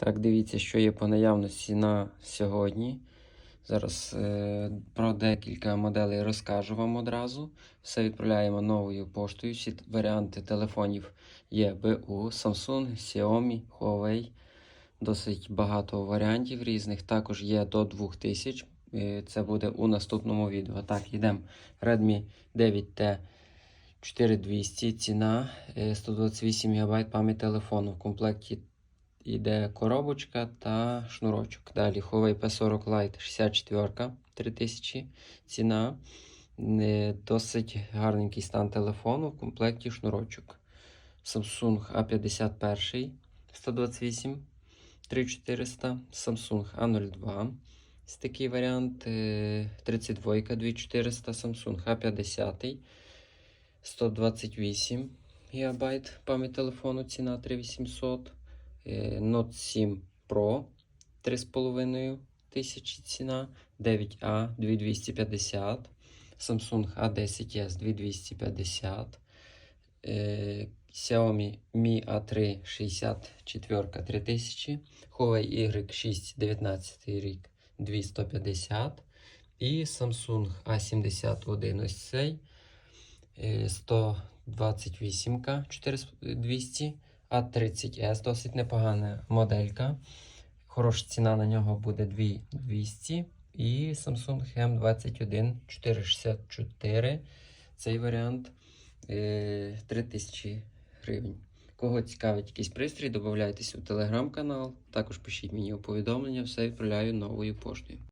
Так, дивіться, що є по наявності на сьогодні. Зараз е, про декілька моделей розкажу вам одразу. Все відправляємо новою поштою. Всі варіанти телефонів є БУ, Samsung, Xiaomi, Huawei. Досить багато варіантів різних. Також є до 2000. Е, Це буде у наступному відео. Так, йдемо. Redmi 9T 4200. Ціна е, 128 ГБ пам'ять телефону. В комплекті Іде коробочка та шнурочок. Далі Huawei P40 Lite 64 3000 ціна. Е, Досить гарненький стан телефону в комплекті шнурочок. Samsung A51 128 3400. Samsung A02. Ось такий варіант. е, 32 2400. Samsung A50 128 ГБ пам'ять телефону. Ціна 3800. Е, Note 7 Pro 3,5 тисячі ціна, 9A 2250, Samsung A10s 2250, е, Xiaomi Mi A3 64 3000, Huawei Y6 19 рік 250 і Samsung A71 ось цей е, 128К 4200. А30S досить непогана моделька. Хороша ціна на нього буде 2200. І Samsung M21 464. Цей варіант е, 3000 гривень. Кого цікавить якийсь пристрій, додавайтесь у телеграм-канал. Також пишіть мені у повідомлення, все відправляю новою поштою.